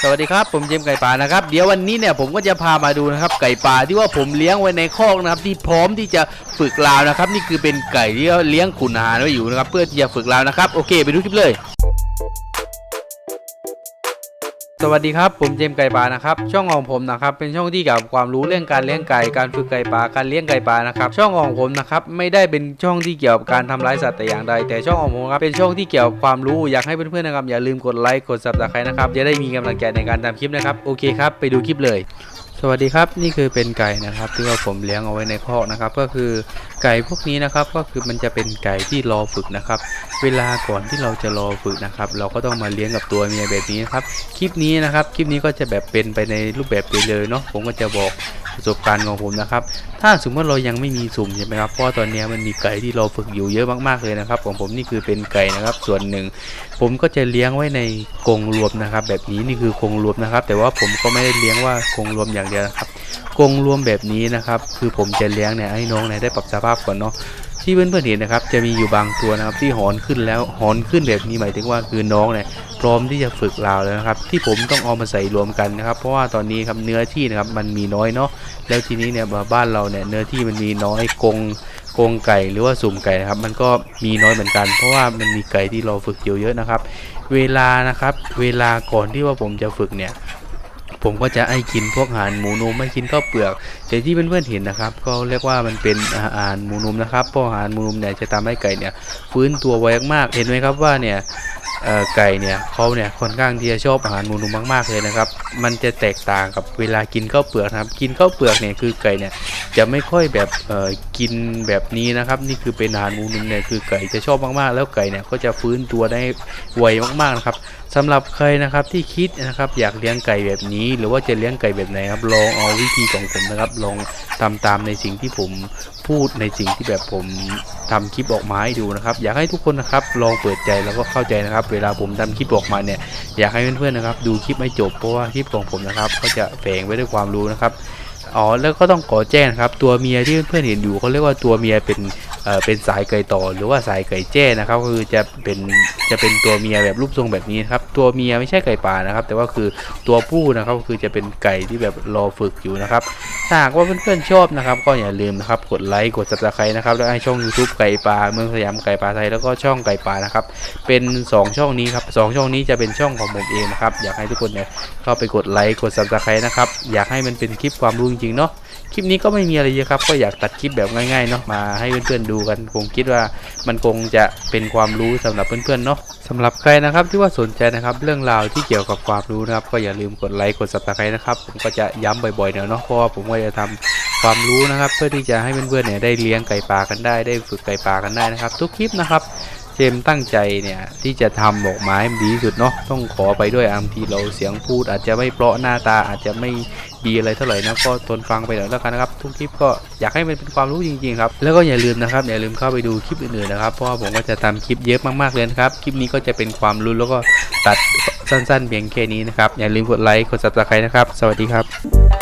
สวัสดีครับผมเจมไก่ป่านะครับเดี๋ยววันนี้เนี่ยผมก็จะพามาดูนะครับไก่ป่าที่ว่าผมเลี้ยงไว้ในคอกนะครับที่พร้อมที่จะฝึกลาวนะครับ นี่คือเป็นไก่ที่เลี้ยงขุนอาหารไว้อยู่นะครับเพื่อที่จะฝึกลาวนะครับโอเค ไปดูคลิปเลย สวัสดีครับ ผมเจมไก่ป่านะครับ ช่องของผมนะครับเป็นช่องที่เกี่ยวกับความรู้เรื่องการเลี้ยงไก่ การฝึกไก่ป่าการเลี้ยงไก่ป่านะครับ ช่องของผมนะครับไม่ได้เป็นช่องที่เกี่ยวกับการทำร้ายสัตว์แต่อย่างใด แต่ช่องของผมครับเป็นช่องที่เกี่ยวกับความรู้อยากให้เพื่อนๆนะครับอย่าลืมกดไลค์กดซับสไครต์นะครับจะได้มีกำลังใจในการทำคลิปนะครับโอเคครับไปดูคลิปเลย สวัสดีครับนี่คือเป็นไก่นะครับ ที่ว่าผมเลี้ยงเอาไว้ในคอกนะครับ ก็คือไก่พวกนี้นะครับก็คือมันจะเป็นไก่ที่รอฝึกนะครับ เวลาก่อนที่เราจะรอฝึกนะครับ เราก็ต้องมาเลี้ยงกับตัวเมียแบบนี้นะครับ คลิปนี้นะครับ คลิปนี้ก็จะแบบเป็นไปในรูปแบบไปเลยเนาะผมก็จะบอก ประสบการณ์ของผมนะครับ ถ้าสมมติเรายังไม่มีสุ่มใช่ไหมครับเพราะตอนนี้มันมีไก่ที่เราฝึกอยู่เยอะมากๆเลยนะครับ ของผมนี่คือเป็นไก่นะครับ ส่วนหนึ่ง ผมก็จะเลี้ยงไว้ในกรงรวมนะครับ แบบนี้นี่คือกรงรวมนะครับ แต่ว่าผมก็ไม่ได้เลี้ยงว่ากรงรวมอย่างเดียวนะครับกรงรวมแบบนี้นะครับ คือผมจะเลี้ยงเนี่ยให้น้องเนี่ยได้ปรับสภาพก่อนเนาะ ที่เพื่อนๆเห็นนะครับ จะมีอยู่บางตัวนะครับ ที่หอนขึ้นแล้วหอนขึ้นแบบนี้หมายถึงว่าคือน้องเนี่ยพร้อมที่จะฝึกเราแล้วนะครับ ที่ผมต้องเอามาใส่รวมกันนะครับ เพราะว่าตอนนี้ครับเนื้อที่นะครับมันมีน้อยเนาะแล้วทีนี้เนี่ยบ้านเราเนี่ยเนื้อที่มันมีน้อยกงกงไก่หรือว่าสุ่มไก่นะครับ มันก็มีน้อยเหมือนกัน เพราะว่ามันมีไก่ที่เราฝึกเยอะนะครับ เวลานะครับ เวลาก่อนที่ว่าผมจะฝึกเนี่ย ผมก็จะให้กินพวกอาหารหมูนมไม่กินข้าวเปลือกแต่ที่เพื่อนๆเห็นนะครับ ก็เรียกว่ามันเป็นอาหารหมูนมนะครับเพราะอาหารหมูนมเนี่ยจะทำให้ไก่เนี่ยฟื้นตัวไวมากๆเห็นไหมครับว่าเนี่ยไก่เนี่ยเขาเนี่ยค่อนข้างที่จะชอบอาหารหมูนมมากๆเลยนะครับ มันจะแตกต่างกับเวลากินข้าวเปลือกนะครับ กินข้าวเปลือกเนี่ยคือไก่เนี่ยจะไม่ค่อยแบบกินแบบนี้นะครับ นี่คือเป็นอาหารหมูนมเนี่ยคือไก่จะชอบมากๆ แล้วไก่เนี่ยก็จะฟื้นตัวได้ไวมากๆนะครับ สำหรับใครนะครับที่คิดนะครับอยากเลี้ยงไก่แบบนี้ หรือว่าจะเลี้ยงไก่แบบไหนครับลองเอาวิธีของผมนะครับ ลองทำตามในสิ่งที่ผมพูดในสิ่งที่แบบผมทำคลิปออกมาให้ดูนะครับ อยากให้ทุกคนนะครับลองเปิดใจแล้วก็เข้าใจนะครับ เวลาผมทำคลิปออกมาเนี่ยอยากให้เพื่อนๆนะครับ ดูคลิปให้จบเพราะว่าคลิปของผมนะครับก็จะแฝงไว้ด้วยความรู้นะครับอ๋อแล้วก็ต้องขอแจ้งครับ ตัวเมียที่เพื่อนๆเห็นอยู่เขาเรียกว่าตัวเมียเป็น เป็นสายไก่ต่อหรือว่าสายไก่แจ้นะครับก็คือจะเป็นจะเป็นตัวเมียแบบรูปทรงแบบนี้นครับตัวเมียไม่ใช่ไก่ป่านะครับ แต่ว่าคือตัวผู้นะครับก็คือจะเป็นไก่ที่แบบรอฝึกอยู่นะครับถ้าหากว่าเพื่อนๆชอบนะครับ ก็อย่าลืมนะครับกดไลค์กด subscribe นะครับแล้วให้ช่อง YouTube ไก่ป่าเมืองสยามไก่ป่าไทยแล้วก็ช่องไก่ป่านะครับเป็น 2 ช่องนี้ครับสองช่องนี้จะเป็นช่องของผมเองนะครับอยากให้ทุกคนเนี่ยเข้าไปกดไลค์กด subscribe นะครับอยากให้มันเป็นคลิปความรู้จริงๆเนาะคลิปนี้ก็ไม่มีอะไรเยอะครับก็อยากตัดคลิปแบบง่ายๆเนาะมาให้เพื่อนๆดููกันผมคิดว่ามันคงจะเป็นความรู้สำหรับเพื่อนๆเนาะสำหรับใครนะครับที่ว่าสนใจนะครับเรื่องราวที่เกี่ยวกับความรู้นะครับ ก็อย่าลืมกดไลค์กดซับสไครต์นะครับผมก็จะย้ำบ่อยๆเนาะเพราะว่าผมก็จะทำความรู้นะครับ เพื่อที่จะให้เพื่อนๆเนี่ยได้เลี้ยงไก่ป่ากันได้ได้ฝึกไก่ป่ากันได้นะครับ ทุกคลิปนะครับ เจมตั้งใจเนี่ยที่จะทำออกมาให้มันดีที่สุดเนาะต้องขอไปด้วยอามทีเราเสียงพูด อาจจะไม่เพราะหน้าตาอาจจะไม่ดีอะไรเท่าไหร่นะก็ทนฟังไปหน่อยแล้วกันนะครับ ทุกคลิปก็อยากให้มันเป็นความรู้จริงๆครับแล้วก็อย่าลืมนะครับอย่าลืมเข้าไปดูคลิปอื่นๆนะครับเพราะว่าผมก็จะทำคลิปเยอะมากๆเลยนะครับคลิปนี้ก็จะเป็นความรู้แล้วก็ตัดสั้นๆเพียงแค่นี้นะครับอย่าลืมกดไลค์กด subscribe นะครับ สวัสดีครับ